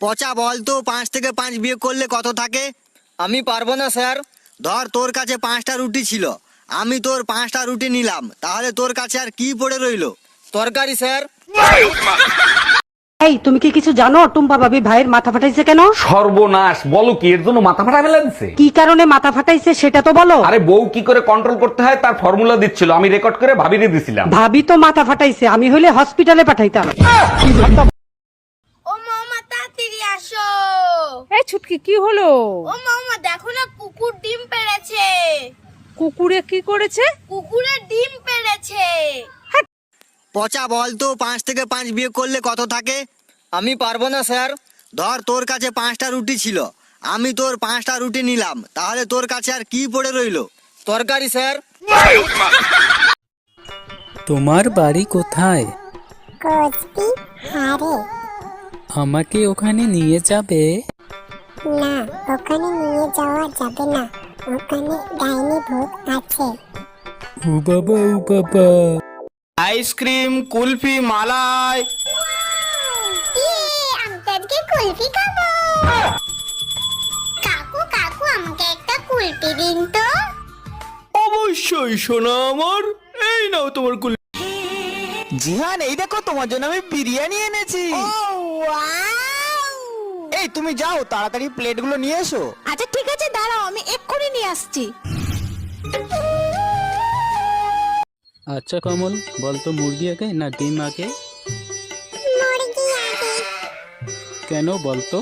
পচা বল তো পাঁচ থেকে পাঁচ বিয়োগ করলে কত থাকে? আমি পারব না স্যার। ধর তোর কাছে পাঁচটা রুটি ছিল। আমি তোর পাঁচটা রুটি নিলাম। তাহলে তোর কাছে আর কি পড়ে রইল? তরকারি স্যার। এই তুমি কি কিছু জানো? টুম্পা ভাবি ভাইয়ের মাথা ফাটাইছে কেন? সর্বনাশ বলো কি? এর জন্য মাথা ফাটা ফেলে দিচ্ছে কি কারণে মাথা ফাটাইছে সেটা তো বলো। আরে বউ কি করে কন্ট্রোল করতে হয় তার ফর্মুলা দিচ্ছিল। আমি রেকর্ড করে ভাবিয়ে দিছিলাম। ভাবি তো মাথা ফাটাইছে আমি হইলে হসপিটালে পাঠাইতাম ও মামা তাড়াতাড়ি আসো এই কি হলো? ও মামা দেখো না কুকুর ডিম পেড়েছে। কুকুরে কি করেছে? কুকুরের ডিম পেড়েছে। পচা বল তো পাঁচ থেকে পাঁচ বিয়ে করলে কত থাকে? আমি পারব না স্যার। ধর তোর কাছে পাঁচটা রুটি ছিল। আমি তোর পাঁচটা রুটি নিলাম। তাহলে তোর কাছে আর কি পড়ে রইল? তরকারি স্যার। তোমার বাড়ি কোথায়? আমাকে ওখানে নিয়ে যাবে? না ওখানে নিয়ে যাওয়া যাবে না। ওখানে ডাইনি ভূত আছে। ও বাবা ও বাবা। Ice cream kulfi malai. আজকে কুলফি খাব। কাকু কাকু আমাকে একটা কুলফি দিন তো। অবশ্যই সোনা আমার। এই নাও তোমার কুল জিহান এই দেখো তোমার জন্য আমি বিরিয়ানি এনেছি। এই তুমি যাও তাড়াতাড়ি প্লেটগুলো নিয়ে এসো। আচ্ছা ঠিক আছে দাঁড়াও আমি এক্ষুনি নিয়ে আসছি। আচ্ছা কমল বলতো মুরগি আগে না ডিম আগে? মুরগি আগে। কেন বলতো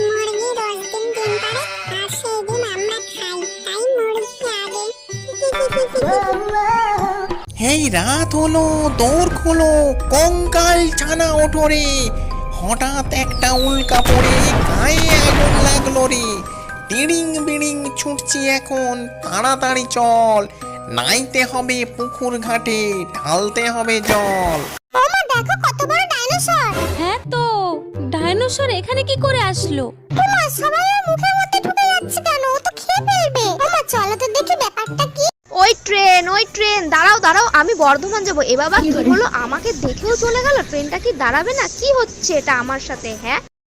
মুরগি রোজ দিন ডিম পারে আর সেই ডিম আমরা খাই তাই মুরগি আগে। এই রাত হলো দৌড় খোলো কঙ্কাল ছানা ওঠরে। হঠাৎ একটা উল্কা পড়ে গায়ে আগুন লাগল রে। টিড়িং বিড়িং ছুটছি এখন তাড়াতাড়ি চল। নাইতে হবে পুকুর ঘাটে ঢালতে হবে জল। মামা দেখো কত বড় ডাইনোসর। হ্যাঁ তো ডাইনোসর এখানে কি করে আসলো? তোমার সবাই ওর ট্রেন দাঁড়াও দাঁড়াও আমি বর্ধমান যাব। এ বাবা কি হলো? আমাকে দেখেও চলে গেল? ট্রেনটা কি দাঁড়াবে না? কি হচ্ছে এটা আমার সাথে হ্যাঁ?